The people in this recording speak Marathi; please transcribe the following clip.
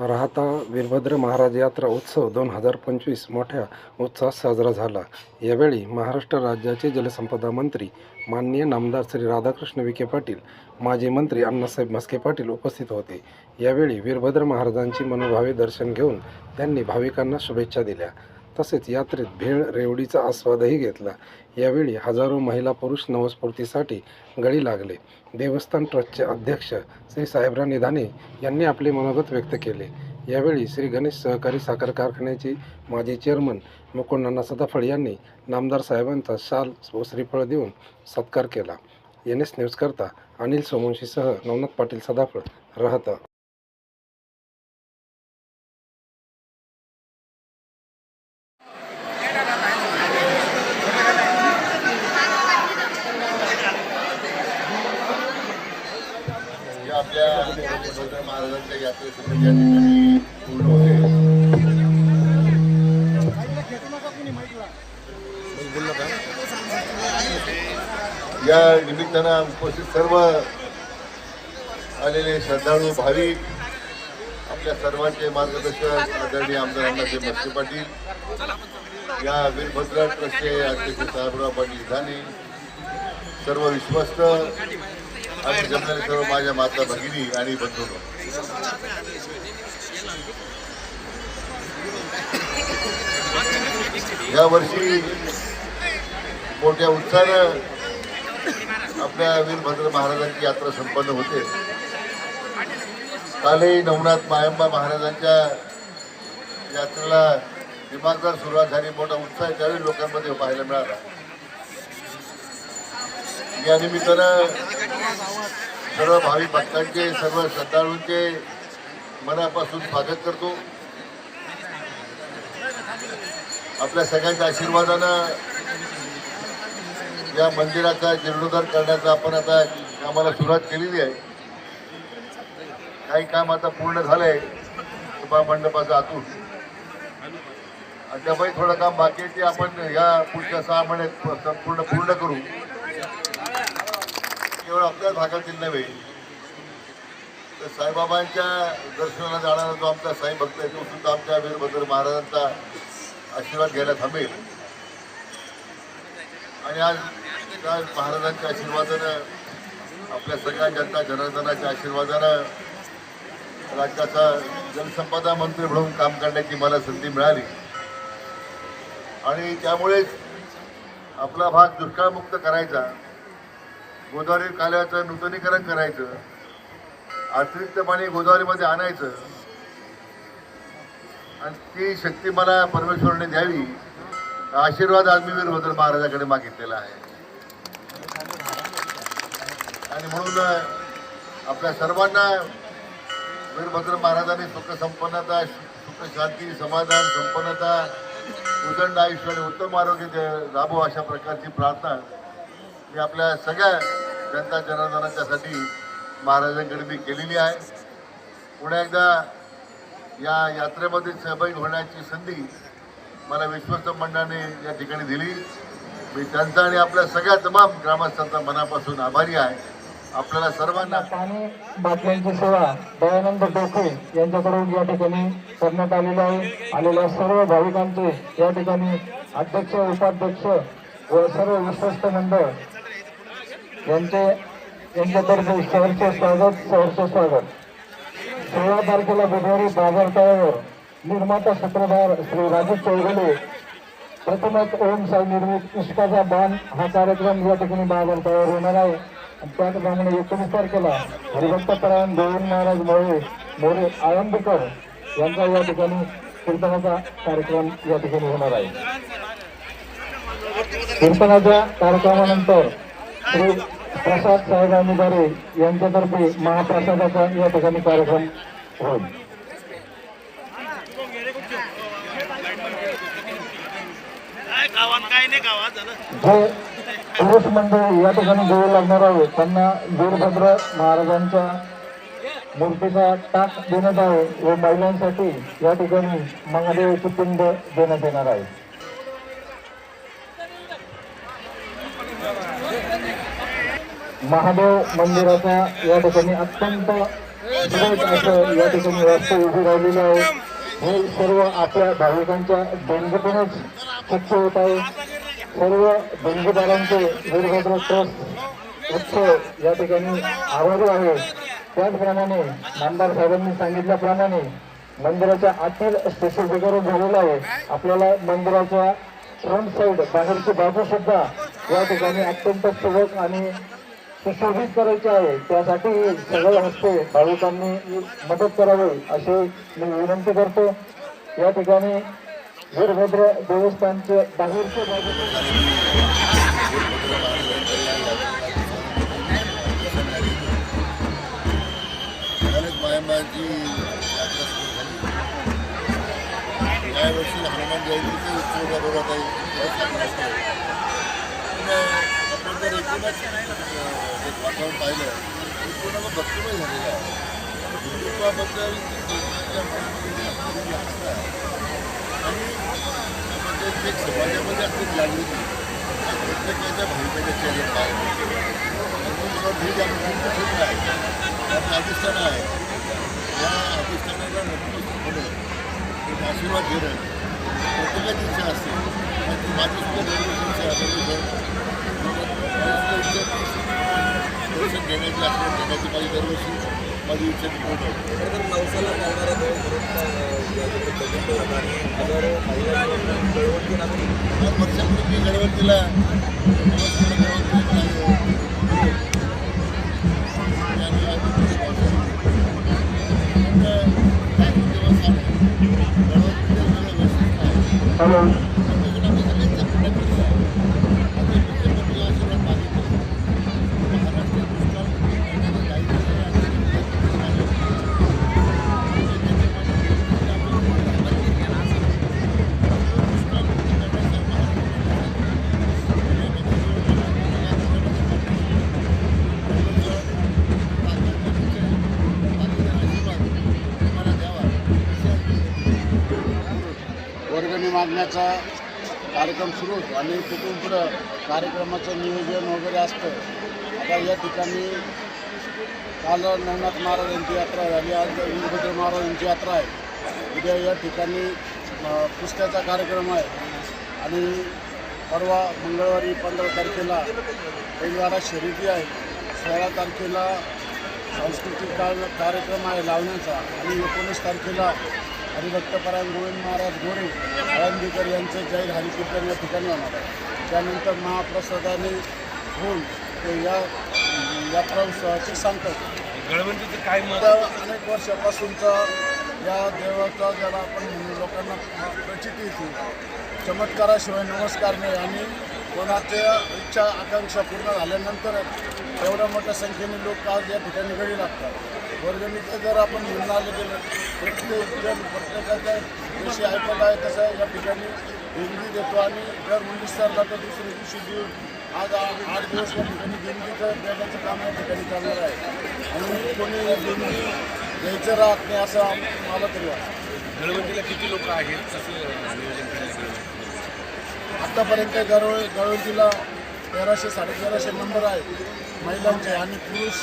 राहता वीरभद्र महाराज यात्रा उत्सव दोन हजार पंचवीस मोठ्या उत्साहात साजरा झाला. यावेळी महाराष्ट्र राज्याचे जलसंपदा मंत्री माननीय नामदार श्री राधाकृष्ण विखे पाटील माजी मंत्री अण्णासाहेब म्हस्के पाटील उपस्थित होते. यावेळी वीरभद्र महाराजांची मनोभावे दर्शन घेऊन त्यांनी भाविकांना शुभेच्छा दिल्या. तसेच यात्रेत भेळ रेवडीचा आस्वादही घेतला. यावेळी हजारो महिला पुरुष नवस्फूर्तीसाठी गळी लागले. देवस्थान ट्रस्टचे अध्यक्ष श्री साहेबराव निधाने यांनी आपले मनोगत व्यक्त केले. यावेळी श्री गणेश सहकारी साखर कारखान्याचे माजी चेअरमन मुकुंदण्णा सदाफळ यांनी नामदार साहेबांचा शाल व श्रीफळ देऊन सत्कार केला. एन एस न्यूजकरता अनिल सोमवंशीसह नवनाथ पाटील सदाफळ राहता. यात्रेसाठी या ठिकाणी पूर्ण होते या निमित्तानं उपस्थित सर्व आलेले श्रद्धाळू भाविक आपल्या सर्वांचे मार्गदर्शक आदरणीय आमदार अण्णासाहेब मस्के पाटील या वीरभद्र ट्रस्टचे अध्यक्ष साहेबराव पाटील धाने सर्व विश्वस्त आणि जमलेले सर्व माझ्या माता भगिनी आणि बंधूंनो. या वर्षी मोठ्या उत्साहानं आपल्या वीरभद्र महाराजांची यात्रा संपन्न होते. कालही नवनाथ मायंबा महाराजांच्या यात्रेला दिमागदार सुरुवात झाली. मोठा उत्साह त्यावेळी लोकांमध्ये पाहायला मिळाला. या निमित्तानं सर्व भावी भक्तांचे सर्व श्रद्धाळूंचे मनापासून स्वागत करतो. आपल्या सगळ्यांच्या आशीर्वादानं या मंदिराचा जीर्णोद्धार करण्याचा आपण आता कामाला सुरुवात केलेली आहे. काही काम आता पूर्ण झालंय सभा मंडपाचं आतून. त्यामुळे थोडं काम बाकी आहे ते आपण या पुढच्या सहा महिन्यात संपूर्ण पूर्ण करू. केवळ आपल्याच भागातील नव्हे तर साईबाबांच्या दर्शनाला जाणारा जो आमचा साई भक्त आहे तो सुद्धा आमच्या वीरभद्र महाराजांचा आशीर्वाद घ्यायला थांबेल. आणि आज त्या महाराजांच्या आशीर्वादानं आपल्या सगळ्या जनता जनार्दनाच्या आशीर्वादानं राज्याचा जलसंपदा मंत्री म्हणून काम करण्याची मला संधी मिळाली. आणि त्यामुळेच आपला भाग दुष्काळमुक्त करायचा गोदावरी कालव्याचं नूतनीकरण करायचं अतिरिक्त पाणी गोदावरीमध्ये आणायचं आणि ती शक्ती मला परमेश्वरने द्यावी आशीर्वाद आज मी वीरभद्र महाराजाकडे मागितलेला आहे. आणि म्हणून आपल्या सर्वांना वीरभद्र महाराजांनी सुख संपन्नता सुख शांती समाधान संपन्नता उदंड आयुष्य आणि उत्तम आरोग्य दे- लाभो अशा प्रकारची प्रार्थना मी आपल्या सगळ्या जनता जनार्दनाच्यासाठी महाराजांकडे मी केलेली आहे. पुन्हा एकदा या यात्रेमध्ये सहभागी होण्याची संधी मला विश्वस्त मंडळाने या ठिकाणी दिली. मी त्यांचा आणि आपल्या सगळ्या तमाम ग्रामस्थांचा मनापासून आभारी आहे. आपल्याला सर्वांना पाणी बाटल्यांची सेवा दयानंद डोके यांच्याकडून या ठिकाणी करण्यात आलेली आहे. आलेल्या सर्व भाविकांचे या ठिकाणी अध्यक्ष उपाध्यक्ष व सर्व विश्वस्त मंडळ यांचे यांच्यातर्फे सहर्ष स्वागत सहर्ष स्वागत. सोळा तारखेला बुधवारी बाजारतळावर निर्माता सूत्रधार श्री राजू चौगुले प्रथमच ओम साई निर्मित इष्काचा बाण हा कार्यक्रम या ठिकाणी बाजारतळावर होणार आहे. त्याचप्रमाणे एकोणीस तारखेला हरिभक्तपरायण गोविंद महाराज मोरे मोरे आळंबीकर यांचा या ठिकाणी कीर्तनाचा कार्यक्रम या ठिकाणी होणार आहे. कीर्तनाच्या कार्यक्रमानंतर श्री प्रसाद साहेब निगारे यांच्यातर्फे महाप्रसादाचा या ठिकाणी कार्यक्रम होईल. जे पुरुष मंडळी या ठिकाणी देऊ लागणार आहे त्यांना वीरभद्र महाराजांच्या मूर्तीचा टाक देण्यात आहे व महिलांसाठी या ठिकाणी महादेवाची पिंड देण्यात येणार आहे. महादेव मंदिराचा या ठिकाणी अत्यंत असं या ठिकाणी वास्तव उभे राहिलेली आहे. हे सर्व आपल्या भाविकांच्या देणगीतूनच शक्य होत आहे. सर्व देणगीदारांचे वीरभद्र ट्रस्ट उत्सव या ठिकाणी आभारी आहे. त्याचप्रमाणे नामदार साहेबांनी सांगितल्याप्रमाणे मंदिराच्या आतील स्पेसिफिकरण झालेलं आहे. आपल्याला मंदिराच्या फ्रंट साईड बाहेरची बाजू सुद्धा या ठिकाणी अत्यंत सुबक आणि सुशोभित करायची आहे. त्यासाठी सगळे हस्ते भाविकांनी मदत करावी अशी मी विनंती करतो. या ठिकाणी वीरभद्र देवस्थानचे बाहेरचे यावर्षी हनुमान जयंतीचे उत्सव दररोज आहे पण आपण जर एकूणच जे वातावरण पाहिलं तर पूर्ण भक्तिमय झालेलं आहे. हिंदुत्वाबद्दल हिंदुत्वाच्या मनामध्ये असलेली आस्था आणि त्याबद्दल एक समाजामध्ये असलेली जागृती प्रत्येकाच्या भाविकाच्या चेहऱ्यात आहे म्हणून ही जागृती ठीक आहे. आपलं अधिष्ठान आहे. या अधिष्ठानाला नतमस्तक होणं एक आशीर्वाद घेणं प्रत्येकाची इच्छा असते. आणि ती माझी सुद्धा दरवर्षी इच्छा आहे दर्शन घेण्याची आशीर्वाद घेण्याची माझी दरवर्षी माझी इच्छा ती पूर्ण होते खरं तर नवसाला पावणारा देव म्हणून याच्याकडे प्रचंड करण्याचा कार्यक्रम सुरू होतो. आणि तिथून पुढं कार्यक्रमाचं नियोजन वगैरे असतं. आता या ठिकाणी काल नवनाथ महाराज यांची यात्रा झाली. आज वीरभद्र महाराज यांची यात्रा आहे. उद्या या ठिकाणी अ, कार्यक्रम आहे. आणि परवा मंगळवारी पंधरा तारखेला बैलगाडा शर्यती आहे. सोळा तारखेला सांस्कृतिक कार्यक्रम आहे लावण्याचा. आणि एकोणीस तारखेला हरिभक्तपरायण गोविंद महाराज गोरे आळंदीकर यांचे जाहीर हरिकीर्तन या ठिकाणी होणार आहे. त्यानंतर महाप्रसादाने होऊन ते या यात्रा उत्सवाचे सांगतात. गणपतीचं काय आता अनेक वर्षापासूनचा या देवाचा ज्याला आपण लोकांना प्रचिती येते चमत्काराशिवाय नमस्कार नाही. आणि कोणाच्या इच्छा आकांक्षा पूर्ण झाल्यानंतर एवढ्या मोठ्या संख्येने लोक आज या ठिकाणी गडी लागतात. वर्गणीचं जर आपण म्हणायला गेलं प्रत्येक जण प्रत्येकाच्या जशी ऐकत आहे तसं या ठिकाणी देणगी देतो आणि जर मुंडीस सरला तर दुसऱ्या दिवशी देऊन आज आठ दिवस या ठिकाणी देणगीचं देण्याचं काम या ठिकाणी चालणार आहे. आणि कोणी देणगी द्यायचं राहत नाही असं मला तरी वाटतं. गणपतीला किती लोक आहेत? कसं नियोजन आत्तापर्यंत गरव गळवतीला तेराशे साडेतेराशे नंबर आहे महिलांचे आणि पुरुष.